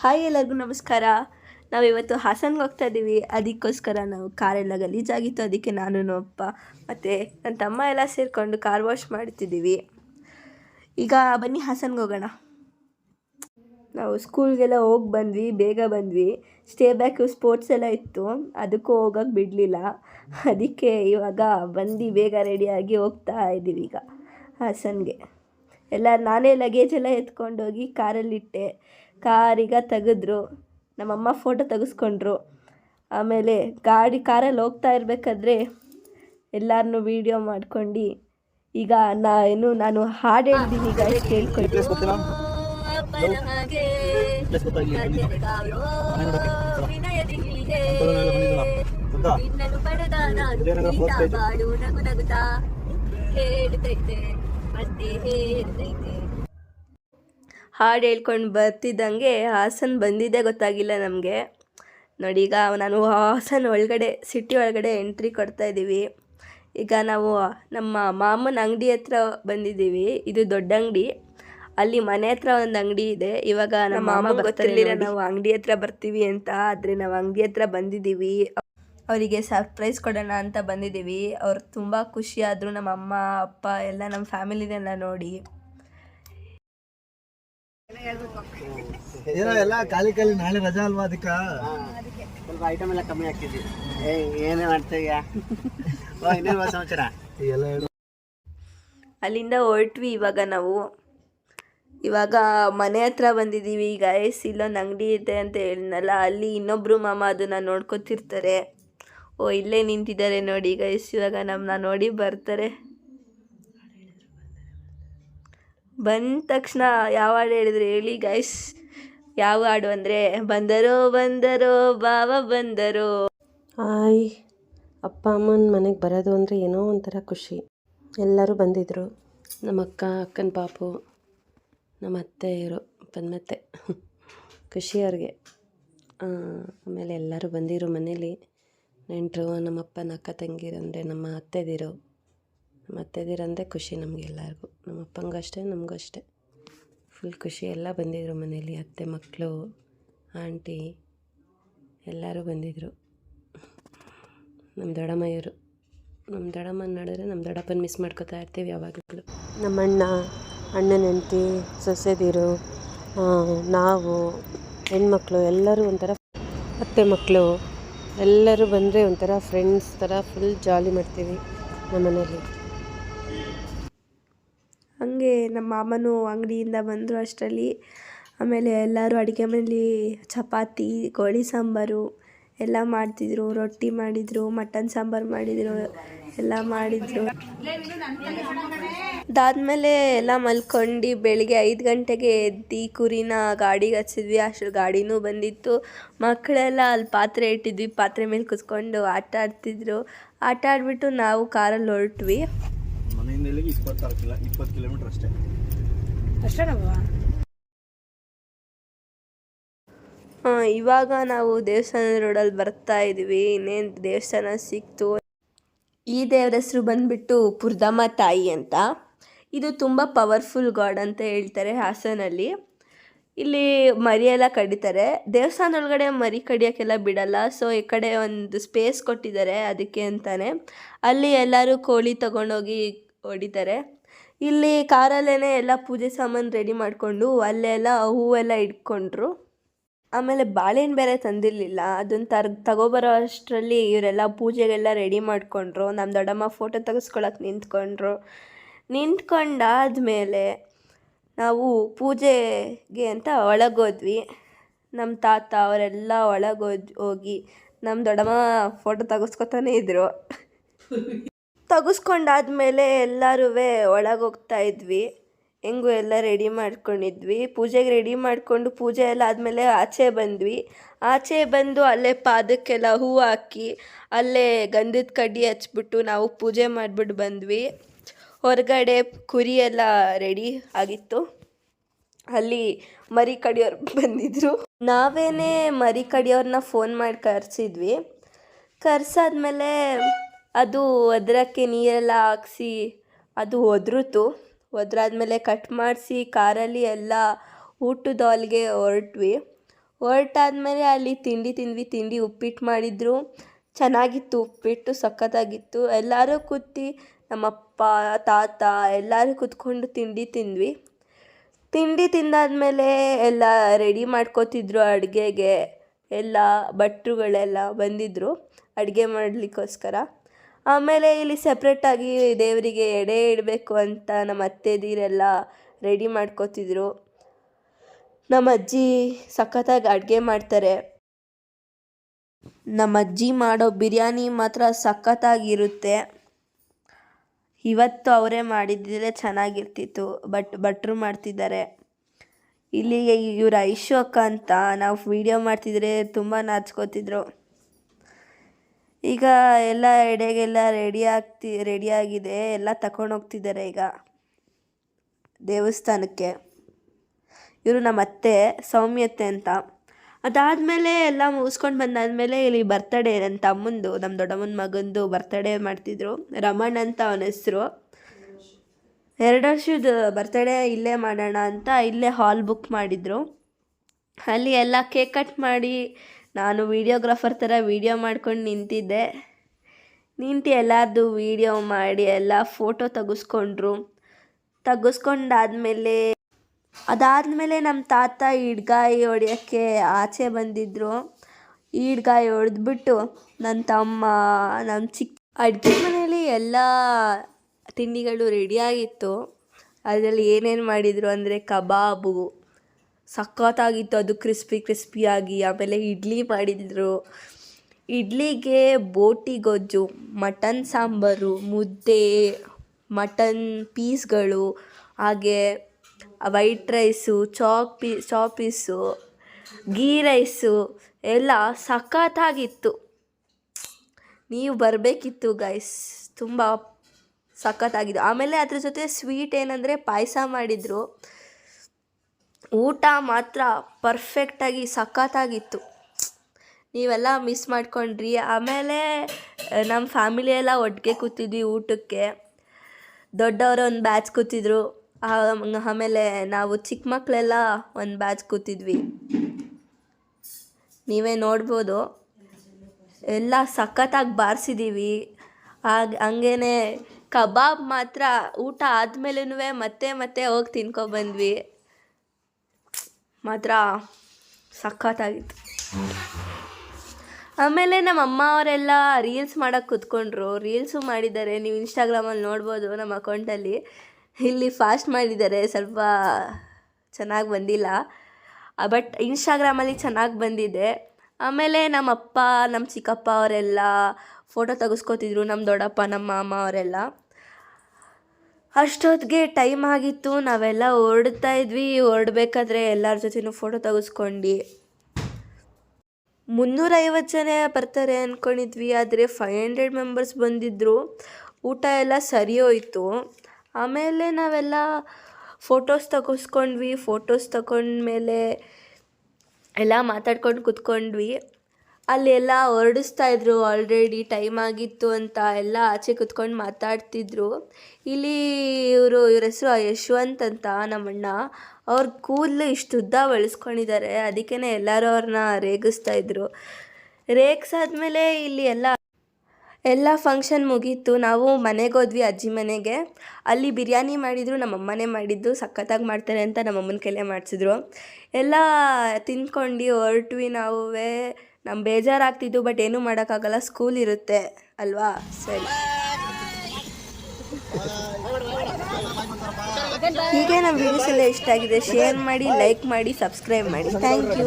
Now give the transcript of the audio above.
Hi ಎಲ್ಲರಿಗೂ ನಮಸ್ಕಾರ. ನಾವಿವತ್ತು ಹಾಸನ್ಗೆ ಹೋಗ್ತಾ ಇದ್ದೀವಿ ಅದಕ್ಕೋಸ್ಕರ ನಾವು ಕಾರೆಲ್ಲ ಗಲೀಜಾಗಿತ್ತು. ಅದಕ್ಕೆ ನಾನು ಅಪ್ಪ ಮತ್ತು ನನ್ನ ತಮ್ಮ ಎಲ್ಲ ಸೇರಿಕೊಂಡು ಕಾರ್ ವಾಶ್ ಮಾಡ್ತಿದ್ದೀವಿ. ಈಗ ಬನ್ನಿ ಹಾಸನ್ಗೆ ಹೋಗೋಣ ನಾವು ಸ್ಕೂಲ್ಗೆಲ್ಲ ಹೋಗಿ ಬಂದ್ವಿ, ಬೇಗ ಬಂದ್ವಿ. ಸ್ಟೇ ಬ್ಯಾಕ್ ಸ್ಪೋರ್ಟ್ಸ್ ಎಲ್ಲ ಇತ್ತು. ಅದಕ್ಕೂ ಹೋಗೋಕೆ ಬಿಡಲಿಲ್ಲ. ಅದಕ್ಕೆ ಇವಾಗ ಬಂದು ಬೇಗ ರೆಡಿಯಾಗಿ ಹೋಗ್ತಾ ಇದ್ದೀವಿ ಈಗ ಹಾಸನ್ಗೆ. ಎಲ್ಲ ನಾನೇ ಲಗೇಜ್ ಎಲ್ಲ ಎತ್ಕೊಂಡೋಗಿ ಕಾರಲ್ಲಿಟ್ಟೆ. ಕಾರೀಗ ತೆಗೆದ್ರು. ನಮ್ಮಮ್ಮ ಫೋಟೋ ತೆಗೆಸ್ಕೊಂಡ್ರು. ಆಮೇಲೆ ಗಾಡಿ ಕಾರಲ್ಲಿ ಹೋಗ್ತಾ ಇರಬೇಕಾದ್ರೆ ಎಲ್ಲರನ್ನೂ ವೀಡಿಯೋ ಮಾಡ್ಕೊಂಡು ಈಗ ನಾ ಏನು ನಾನು ಹಾಡು ಹೇಳ್ತೀನಿ ಈಗ ಕೇಳ್ಕೊಳ್ತೀನಿ ಹಾಡು ಹೇಳ್ಕೊಂಡು ಬರ್ತಿದ್ದಂಗೆ ಹಾಸನ್ ಬಂದಿದ್ದೇ ಗೊತ್ತಾಗಿಲ್ಲ ನಮಗೆ. ನೋಡಿ ಈಗ ನಾನು ಹಾಸನ್ ಒಳಗಡೆ ಸಿಟಿ ಒಳಗಡೆ ಎಂಟ್ರಿ ಕೊಡ್ತಾ ಇದ್ದೀವಿ. ಈಗ ನಾವು ನಮ್ಮ ಮಾಮನ ಅಂಗಡಿ ಹತ್ರ ಬಂದಿದ್ದೀವಿ. ಇದು ದೊಡ್ಡ ಅಂಗಡಿ. ಅಲ್ಲಿ ಮನೆ ಹತ್ರ ಒಂದು ಅಂಗಡಿ ಇದೆ. ಇವಾಗ ನಮ್ಮ ಮಾಮ ಗೊತ್ತಿರಲಿಲ್ಲ ನಾವು ಅಂಗಡಿ ಹತ್ರ ಬರ್ತೀವಿ ಅಂತ ಆದರೆ ನಾವು ಅಂಗಡಿ ಹತ್ರ ಬಂದಿದ್ದೀವಿ. ಅವರಿಗೆ ಸರ್ಪ್ರೈಸ್ ಕೊಡೋಣ ಅಂತ ಬಂದಿದ್ದೀವಿ. ಅವ್ರು ತುಂಬ ಖುಷಿಯಾದರು ನಮ್ಮ ಅಮ್ಮ ಅಪ್ಪ ಎಲ್ಲ ನಮ್ಮ ಫ್ಯಾಮಿಲಿನೆಲ್ಲ ನೋಡಿ. ಏನೋ ಎಲ್ಲ ಖಾಲಿ ಖಾಲಿ ನಾಳೆ ರಜಾ ಅಲ್ವಾ ಅದಕ್ಕ? ಸ್ವಲ್ಪ ಐಟಮ್ ಎಲ್ಲ ಕಮ್ಮಿ ಆಗ್ತಿದ್ವಿ ಏನೇ ಮಾಡ್ತೀಯ ಇನ್ನೇನು ಸಮಾಚಾರ? ಎಲ್ಲ ಅಲ್ಲಿಂದ ಹೊರಟ್ವಿ ಇವಾಗ ನಾವು. ಇವಾಗ ಮನೆ ಹತ್ರ ಬಂದಿದ್ದೀವಿ ಈಗ ಎಸ್ ಇಲ್ಲೊಂದು ಅಂಗಡಿ ಇದೆ ಅಂತ ಹೇಳಿದ್ನಲ್ಲ ಅಲ್ಲಿ ಇನ್ನೊಬ್ಬರು ಮಾಮ ಅದನ್ನು ನೋಡ್ಕೊತಿರ್ತಾರೆ. ಓ ಇಲ್ಲೇ ನಿಂತಿದ್ದಾರೆ ನೋಡಿ ಗೈಸ್ ಇವಾಗ ನಮ್ಮನ್ನ ನೋಡಿ ಬರ್ತಾರೆ. ಬಂದ ತಕ್ಷಣ ಯಾವ ಹಾಡು ಹೇಳಿದ್ರು ಹೇಳಿ ಗೈಸ್ ಯಾವ ಹಾಡು ಅಂದರೆ, ಬಂದರೋ ಬಂದರೋ, ಬಾವ ಬಂದರೋ. ಹಾಯ್, ಅಪ್ಪ ಅಮ್ಮನ ಮನೆಗೆ ಬರೋದು ಅಂದರೆ ಏನೋ ಒಂಥರ ಖುಷಿ. ಎಲ್ಲರೂ ಬಂದಿದ್ದರು ನಮ್ಮ ಅಕ್ಕ ಅಕ್ಕನ ಪಾಪು ನಮ್ಮ ಅತ್ತೆ ಇರೋ ಮತ್ತೆ ಖುಷಿ ಅವ್ರಿಗೆ. ಆಮೇಲೆ ಎಲ್ಲರೂ ಬಂದಿರು ಮನೇಲಿ. ನೆಂಟರು, ನಮ್ಮಪ್ಪನ ಅಕ್ಕ ತಂಗಿರು ಅಂದರೆ ನಮ್ಮ ಅತ್ತೆದಿರು. ನಮ್ಮ ಅತ್ತೆದಿರಂದರೆ ಖುಷಿ ನಮಗೆ ಎಲ್ಲರಿಗೂ ನಮ್ಮ ಅಪ್ಪಂಗೂ ಅಷ್ಟೇ, ನಮಗೂ ಅಷ್ಟೇ. ಫುಲ್ ಖುಷಿ ಎಲ್ಲ ಬಂದಿದ್ದರು ಮನೇಲಿ ಅತ್ತೆ ಮಕ್ಕಳು ಆಂಟಿ ಎಲ್ಲರೂ ಬಂದಿದ್ದರು ನಮ್ಮ ದೊಡ್ಡಮ್ಮ ಇವರು ನಮ್ಮ ದೊಡ್ಡಮ್ಮನ ನೋಡಿದ್ರೆ ನಮ್ಮ ದೊಡ್ಡಪ್ಪನ ಮಿಸ್ ಮಾಡ್ಕೋತಾ ಇರ್ತೀವಿ ಯಾವಾಗಲೂ. ನಮ್ಮ ಅಣ್ಣ ಅಣ್ಣನ, ಹೆಂಡತಿ, ಸೊಸೆದಿರು ನಾವು, ಹೆಣ್ಮಕ್ಳು ಎಲ್ಲರೂ ಒಂಥರ ಅತ್ತೆ ಮಕ್ಕಳು ಎಲ್ಲರೂ ಬಂದರೆ ಒಂಥರ ಫ್ರೆಂಡ್ಸ್ ಥರ ಫುಲ್ ಜಾಲಿ ಮಾಡ್ತೀವಿ ನಮ್ಮ ಮನೇಲಿ ಹಂಗೆ ನಮ್ಮ ಮಾಮನೂ ಅಂಗಡಿಯಿಂದ ಬಂದರು ಅಷ್ಟರಲ್ಲಿ. ಆಮೇಲೆ ಎಲ್ಲರೂ ಅಡುಗೆ ಮನೇಲಿ ಚಪಾತಿ, ಕೋಳಿ ಸಾಂಬಾರು ಎಲ್ಲ ಮಾಡ್ತಿದ್ರು. ರೊಟ್ಟಿ ಮಾಡಿದರು, ಮಟನ್ ಸಾಂಬಾರು ಮಾಡಿದರು, ಎಲ್ಲ ಮಾಡಿದರು. ಅದಾದಮೇಲೆ ಎಲ್ಲ ಮಲ್ಕೊಂಡು ಬೆಳಿಗ್ಗೆ ಐದು ಗಂಟೆಗೆ ಎದ್ದು ಕುರಿನ ಗಾಡಿಗೆ ಹಚ್ಚಿದ್ವಿ. ಅಷ್ಟು ಗಾಡಿನೂ ಬಂದಿತ್ತು. ಮಕ್ಕಳೆಲ್ಲ ಅಲ್ಲಿ ಪಾತ್ರೆ ಇಟ್ಟಿದ್ವಿ. ಪಾತ್ರೆ ಮೇಲೆ ಕೂತ್ಕೊಂಡು ಆಟ ಆಡ್ತಿದ್ರು. ಆಟ ಆಡಿಬಿಟ್ಟು ನಾವು ಕಾರಲ್ಲಿ ಹೊರಟ್ವಿ. ಮನೆಯಿಂದ ಇಲ್ಲಿಗೆ ಇಪ್ಪತ್ತಾರು ಕಿಲೋ ಇಪ್ಪತ್ತು ಕಿಲೋಮೀಟರ್ ಅಷ್ಟೇ. ಆ, ಇವಾಗ ನಾವು ದೇವಸ್ಥಾನ ರೋಡಲ್ಲಿ ಬರ್ತಾ ಇದ್ದೀವಿ. ಇನ್ನೇನು ದೇವಸ್ಥಾನ ಸಿಕ್ತು? ಈ ದೇವರ ಹೆಸರು ಬಂದ್ಬಿಟ್ಟು ಪುರ್ದಮ್ಮ ತಾಯಿ ಅಂತ. ಇದು ತುಂಬ ಪವರ್ಫುಲ್ ಗಾಡ್ ಅಂತ ಹೇಳ್ತಾರೆ ಹಾಸನಲ್ಲಿ. ಇಲ್ಲಿ ಮರಿ ಎಲ್ಲ ಕಡಿತಾರೆ. ದೇವಸ್ಥಾನ ಒಳಗಡೆ ಮರಿ ಕಡಿಯೋಕ್ಕೆಲ್ಲ ಬಿಡಲ್ಲ. ಸೊ ಈ ಕಡೆ ಒಂದು ಸ್ಪೇಸ್ ಕೊಟ್ಟಿದ್ದಾರೆ ಅದಕ್ಕೆ ಅಂತಾನೆ. ಅಲ್ಲಿ ಎಲ್ಲರೂ ಕೋಳಿ ತಗೊಂಡೋಗಿ ಹೊಡಿತಾರೆ. ಇಲ್ಲಿ ಕಾರಲ್ಲೇ ಎಲ್ಲ ಪೂಜೆ ಸಾಮಾನು ರೆಡಿ ಮಾಡಿಕೊಂಡು ಅಲ್ಲೆಲ್ಲ ಹೂವೆಲ್ಲ ಇಟ್ಕೊಂಡ್ರು. ಆಮೇಲೆ ಬಾಳೆಹಣ್ಣು ಬೇರೆ ತಂದಿರಲಿಲ್ಲ. ಅದನ್ನು ತರ್ ತಗೊಬರೋ ಅಷ್ಟರಲ್ಲಿ ಇವರೆಲ್ಲ ಪೂಜೆಗೆಲ್ಲ ರೆಡಿ ಮಾಡಿಕೊಂಡ್ರು. ನಮ್ಮ ದೊಡ್ಡಮ್ಮ ಫೋಟೋ ತೆಗೆಸ್ಕೊಳಕ್ಕೆ ನಿಂತ್ಕೊಂಡ್ರು. ನಿಂತ್ಕೊಂಡಾದ್ಮೇಲೆ ನಾವು ಪೂಜೆಗೆ ಅಂತ ಒಳಗೋದ್ವಿ. ನಮ್ಮ ತಾತ ಅವರೆಲ್ಲ ಒಳಗೋದ್, ಹೋಗಿ ನಮ್ಮ ದೊಡ್ಡಮ್ಮ ಫೋಟೋ ತೆಗೆಸ್ಕೊತಾನೆ ಇದ್ದರು ತೆಗೆಸ್ಕೊಂಡಾದ್ಮೇಲೆ ಎಲ್ಲರೂ ಒಳಗೆ ಹೋಗ್ತಾ ಇದ್ವಿ. ಹೆಂಗೂ ಎಲ್ಲ ರೆಡಿ ಮಾಡ್ಕೊಂಡಿದ್ವಿ. ಪೂಜೆಗೆ ರೆಡಿ ಮಾಡಿಕೊಂಡು ಪೂಜೆ ಎಲ್ಲ ಆದಮೇಲೆ ಆಚೆ ಬಂದ್ವಿ. ಆಚೆ ಬಂದು ಅಲ್ಲೇ ಪಾದಕ್ಕೆಲ್ಲ ಹೂ ಹಾಕಿ ಅಲ್ಲೇ ಗಂಧದ ಕಡ್ಡಿ ಹಚ್ಬಿಟ್ಟು ನಾವು ಪೂಜೆ ಮಾಡಿಬಿಟ್ಟು ಬಂದ್ವಿ. ಹೊರಗಡೆ ಕುರಿ ಎಲ್ಲ ರೆಡಿ ಆಗಿತ್ತು. ಅಲ್ಲಿ ಮರಿ ಕಡಿಯೋರು ಬಂದಿದ್ರು. ನಾವೇನೇ ಮರಿ ಕಡಿಯೋರನ್ನ ಫೋನ್ ಮಾಡಿ ಕರೆಸಿದ್ವಿ. ಕರ್ಸಾದ್ಮೇಲೆ ಅದು ಒದ್ರಕ್ಕೆ ನೀರೆಲ್ಲ ಹಾಕ್ಸಿ ಅದು ಒದ್ರುತು. ಒದ್ರಾದ್ಮೇಲೆ ಕಟ್ ಮಾಡಿಸಿ ಕಾರಲ್ಲಿ ಎಲ್ಲ ಊಟದ ಹಾಲ್ಗೆ ಹೊರಟ್ವಿ. ಹೊರಟಾದ್ಮೇಲೆ ಅಲ್ಲಿ ತಿಂಡಿ ತಿಂದ್ವಿ, ತಿಂಡಿ ಉಪ್ಪಿಟ್ಟು ಮಾಡಿದ್ರು. ಚೆನ್ನಾಗಿತ್ತು ಉಪ್ಪಿಟ್ಟು, ಸಖತ್ತಾಗಿತ್ತು. ಎಲ್ಲರೂ ಕೂತಿ ನಮ್ಮಪ್ಪ, ತಾತ ಎಲ್ಲರೂ ಕೂತ್ಕೊಂಡು ತಿಂಡಿ ತಿಂದ್ವಿ. ತಿಂಡಿ ತಿಂದಾದ್ಮೇಲೆ ಎಲ್ಲ ರೆಡಿ ಮಾಡ್ಕೋತಿದ್ರು ಅಡುಗೆಗೆ. ಎಲ್ಲ ಭಟ್ರುಗಳೆಲ್ಲ ಬಂದಿದ್ದರು ಅಡುಗೆ ಮಾಡಲಿಕ್ಕೋಸ್ಕರ. ಆಮೇಲೆ ಇಲ್ಲಿ ಸಪ್ರೇಟಾಗಿ ದೇವರಿಗೆ ಎಡೆ ಇಡಬೇಕು ಅಂತ ನಮ್ಮ ಅತ್ತೆದಿರೆಲ್ಲ ರೆಡಿ ಮಾಡ್ಕೋತಿದ್ರು. ನಮ್ಮ ಅಜ್ಜಿ ಸಖತ್ತಾಗಿ ಅಡುಗೆ ಮಾಡ್ತಾರೆ. ನಮ್ಮ ಅಜ್ಜಿ ಮಾಡೋ ಬಿರಿಯಾನಿ ಮಾತ್ರ ಸಖತ್ತಾಗಿರುತ್ತೆ. ಇವತ್ತು ಅವರೇ ಮಾಡಿದ್ದಿದ್ರೆ ಚೆನ್ನಾಗಿರ್ತಿತ್ತು, ಬಟ್ ಭಟ್ರು ಮಾಡ್ತಿದ್ದಾರೆ. ಇಲ್ಲಿಗೆ ಇವ್ರ ಐಶು ಅಕ್ಕ ಅಂತ, ನಾವು ವಿಡಿಯೋ ಮಾಡ್ತಿದ್ರೆ ತುಂಬ ನಾಚ್ಕೋತಿದ್ರು. ಈಗ ಎಲ್ಲ ಎಡೆಗೆಲ್ಲ ರೆಡಿ ಆಗ್ತಿ ರೆಡಿಯಾಗಿದೆ ಎಲ್ಲ ತಗೊಂಡು ಹೋಗ್ತಿದ್ದಾರೆ ಈಗ ದೇವಸ್ಥಾನಕ್ಕೆ. ಇವರು ನಮ್ಮ ಅತ್ತೆ ಸೌಮ್ಯತೆ ಅಂತ. ಅದಾದಮೇಲೆ ಎಲ್ಲ ಮುಗಿಸ್ಕೊಂಡು ಬಂದಾದಮೇಲೆ ಇಲ್ಲಿ ಬರ್ತಡೇ ನನ್ನ ತಮ್ಮಂದು ನಮ್ಮ ದೊಡ್ಡಮ್ಮನ ಮಗಂದು ಬರ್ತಡೇ ಮಾಡ್ತಿದ್ರು. ರಮಣ್ ಅಂತ ಅವನ ಹೆಸರು. ಎರಡು ವರ್ಷದ ಬರ್ತಡೇ ಇಲ್ಲೇ ಮಾಡೋಣ ಅಂತ ಇಲ್ಲೇ ಹಾಲ್ ಬುಕ್ ಮಾಡಿದರು. ಅಲ್ಲಿ ಎಲ್ಲ ಕೇಕ್ ಕಟ್ ಮಾಡಿ ನಾನು ವೀಡಿಯೋಗ್ರಾಫರ್ ಥರ ವೀಡಿಯೋ ಮಾಡ್ಕೊಂಡು ನಿಂತಿದ್ದೆ. ನಿಂತು ಎಲ್ಲದು ವೀಡಿಯೋ ಮಾಡಿ, ಎಲ್ಲ ಫೋಟೋ ತೆಗೆಸ್ಕೊಂಡ್ರು. ತೆಗೆಸ್ಕೊಂಡಾದ್ಮೇಲೆ, ಅದಾದಮೇಲೆ ನಮ್ಮ ತಾತ ಹಿಡ್ಗಾಯಿ ಹೊಡೆಯೋಕ್ಕೆ ಆಚೆ ಬಂದಿದ್ದರು ಈಡ್ಗಾಯಿ ಹೊಡೆದ್ಬಿಟ್ಟು ನನ್ನ ತಮ್ಮ ನಮ್ಮ ಚಿಕ್ಕ ಅಡುಗೆ ಮನೆಯಲ್ಲಿ ಎಲ್ಲ ತಿಂಡಿಗಳು ರೆಡಿಯಾಗಿತ್ತು ಅದರಲ್ಲಿ ಏನೇನು ಮಾಡಿದರು ಅಂದರೆ ಕಬಾಬು. ಸಖತ್ತಾಗಿತ್ತು. ಅದು ಕ್ರಿಸ್ಪಿ ಕ್ರಿಸ್ಪಿಯಾಗಿ, ಆಮೇಲೆ ಇಡ್ಲಿ ಮಾಡಿದ್ರು. ಇಡ್ಲಿಗೆ ಬೋಟಿ ಗೊಜ್ಜು, ಮಟನ್ ಸಾಂಬಾರು, ಮುದ್ದೆ, ಮಟನ್ ಪೀಸ್ಗಳು, ಹಾಗೆ ವೈಟ್ ರೈಸು ಚಾಕ್ ಪೀ chop piece piece, ghee rice ಎಲ್ಲ ಸಖತ್ತಾಗಿತ್ತು. ನೀವು ಬರಬೇಕಿತ್ತು ಗೈಸ್ ತುಂಬ ಸಖತ್ತಾಗಿದ್ದು ಆಮೇಲೆ ಅದ್ರ ಜೊತೆ ಸ್ವೀಟ್ ಏನಂದರೆ ಪಾಯಸ ಮಾಡಿದರು. ಊಟ ಮಾತ್ರ ಪರ್ಫೆಕ್ಟಾಗಿ ಸಖತ್ತಾಗಿತ್ತು. ನೀವೆಲ್ಲ ಮಿಸ್ ಮಾಡ್ಕೊಂಡ್ರಿ. ಆಮೇಲೆ ನಮ್ಮ ಫ್ಯಾಮಿಲಿ ಎಲ್ಲ ಒಟ್ಟಿಗೆ ಕೂತಿದ್ವಿ ಊಟಕ್ಕೆ. ದೊಡ್ಡವರು ಒಂದು ಬ್ಯಾಚ್ ಕೂತಿದ್ರು. ಆಮೇಲೆ ನಾವು ಚಿಕ್ಕ ಮಕ್ಕಳೆಲ್ಲ ಒಂದು ಬ್ಯಾಚ್ ಕೂತಿದ್ವಿ. ನೀವೇ ನೋಡ್ಬೋದು. ಎಲ್ಲ ಸಖತ್ತಾಗಿ ಬಾರಿಸಿದ್ದೀವಿ ಹಾಗೆ ಹಂಗೇ ಕಬಾಬ್ ಮಾತ್ರ ಊಟ ಆದ್ಮೇಲೂ ಮತ್ತೆ ಮತ್ತೆ ಹೋಗಿ ತಿನ್ಕೊಬಂದ್ವಿ. ಮಾತ್ರ ಸಖತ್ತಾಗಿತ್ತು. ಆಮೇಲೆ ನಮ್ಮ ಅಮ್ಮ ಅವರೆಲ್ಲ ರೀಲ್ಸ್ ಮಾಡೋಕ್ಕೆ ಕೂತ್ಕೊಂಡ್ರು. ರೀಲ್ಸು ಮಾಡಿದ್ದಾರೆ. ನೀವು ಇನ್ಸ್ಟಾಗ್ರಾಮಲ್ಲಿ ನೋಡ್ಬೋದು ನಮ್ಮ ಅಕೌಂಟಲ್ಲಿ. ಇಲ್ಲಿ ಫಾಸ್ಟ್ ಮಾಡಿದ್ದಾರೆ. ಸ್ವಲ್ಪ ಚೆನ್ನಾಗಿ ಬಂದಿಲ್ಲ. ಬಟ್ ಇನ್ಸ್ಟಾಗ್ರಾಮಲ್ಲಿ ಚೆನ್ನಾಗಿ ಬಂದಿದೆ. ಆಮೇಲೆ ನಮ್ಮ ಅಪ್ಪ, ನಮ್ಮ ಚಿಕ್ಕಪ್ಪ ಅವರೆಲ್ಲ ಫೋಟೋ ತೆಗೆಸ್ಕೊತಿದ್ರು. ನಮ್ಮ ದೊಡ್ಡಪ್ಪ, ನಮ್ಮ ಮಾಮ ಅವರೆಲ್ಲ. ಅಷ್ಟೊತ್ತಿಗೆ ಟೈಮ್ ಆಗಿತ್ತು, ನಾವೆಲ್ಲ ಹೊರಡ್ತಾ ಇದ್ವಿ. ಓಡಬೇಕಾದ್ರೆ ಎಲ್ಲರ ಜೊತೆನೂ ಫೋಟೋ ತೆಗೆಸ್ಕೊಂಡು. ಮುನ್ನೂರೈವತ್ತು ಜನ ಬರ್ತಾರೆ ಅಂದ್ಕೊಂಡಿದ್ವಿ ಆದರೆ ಫೈವ್ ಹಂಡ್ರೆಡ್ ಮೆಂಬರ್ಸ್ ಬಂದಿದ್ದರು ಊಟ ಎಲ್ಲ ಸರಿ ಹೋಯಿತು. ಆಮೇಲೆ ನಾವೆಲ್ಲ ಫೋಟೋಸ್ ತಗೋಸ್ಕೊಂಡ್ವಿ. ಫೋಟೋಸ್ ತಗೊಂಡ್ಮೇಲೆ ಎಲ್ಲ ಮಾತಾಡ್ಕೊಂಡು ಕೂತ್ಕೊಂಡ್ವಿ. ಅಲ್ಲಿ ಎಲ್ಲ ಹೊರಡಿಸ್ತಾ ಇದ್ರು. ಆಲ್ರೆಡಿ ಟೈಮ್ ಆಗಿತ್ತು ಅಂತ ಎಲ್ಲ ಆಚೆ ಕೂತ್ಕೊಂಡು ಮಾತಾಡ್ತಿದ್ರು. ಇಲ್ಲಿ ಇವರು, ಇವ್ರ ಹೆಸರು ಯಶವಂತ್ ಅಂತ ನಮ್ಮಣ್ಣ. ಅವ್ರ ಕೂದಲು ಇಷ್ಟು ಉದ್ದ ಬೆಳೆಸ್ಕೊಂಡಿದ್ದಾರೆ ಅದಕ್ಕೇ ಎಲ್ಲರೂ ಅವ್ರನ್ನ ರೇಗಿಸ್ತಾ ಇದ್ರು. ರೇಗಿಸಾದ್ಮೇಲೆ ಇಲ್ಲಿ ಎಲ್ಲ ಎಲ್ಲ ಫಂಕ್ಷನ್ ಮುಗೀತು. ನಾವು ಮನೆಗೆ ಹೋದ್ವಿ ಅಜ್ಜಿ ಮನೆಗೆ. ಅಲ್ಲಿ ಬಿರಿಯಾನಿ ಮಾಡಿದರು, ನಮ್ಮಮ್ಮನೇ ಮಾಡಿದ್ದು. ಸಖತ್ತಾಗಿ ಮಾಡ್ತಾರೆ ಅಂತ ನಮ್ಮಮ್ಮನ ಕೈಲೇ ಮಾಡಿಸಿದ್ರು. ಎಲ್ಲ ತಿಂದ್ಕೊಂಡು ಹೊರಟ್ವಿ ನಾವು ನಮ್ಮ ಬೇಜಾರಾಗ್ತಿದ್ದು ಬಟ್ ಏನೂ ಮಾಡೋಕ್ಕಾಗಲ್ಲ. ಸ್ಕೂಲ್ ಇರುತ್ತೆ. ಅಲ್ವಾ? ಸರಿ. ಹೀಗೆ ನಮ್ಮ ವೀಡಿಯೋಸ್ ಎಲ್ಲ ಇಷ್ಟ ಆಗಿದೆ. ಶೇರ್ ಮಾಡಿ ಲೈಕ್ ಮಾಡಿ ಸಬ್ಸ್ಕ್ರೈಬ್ ಮಾಡಿ. Thank you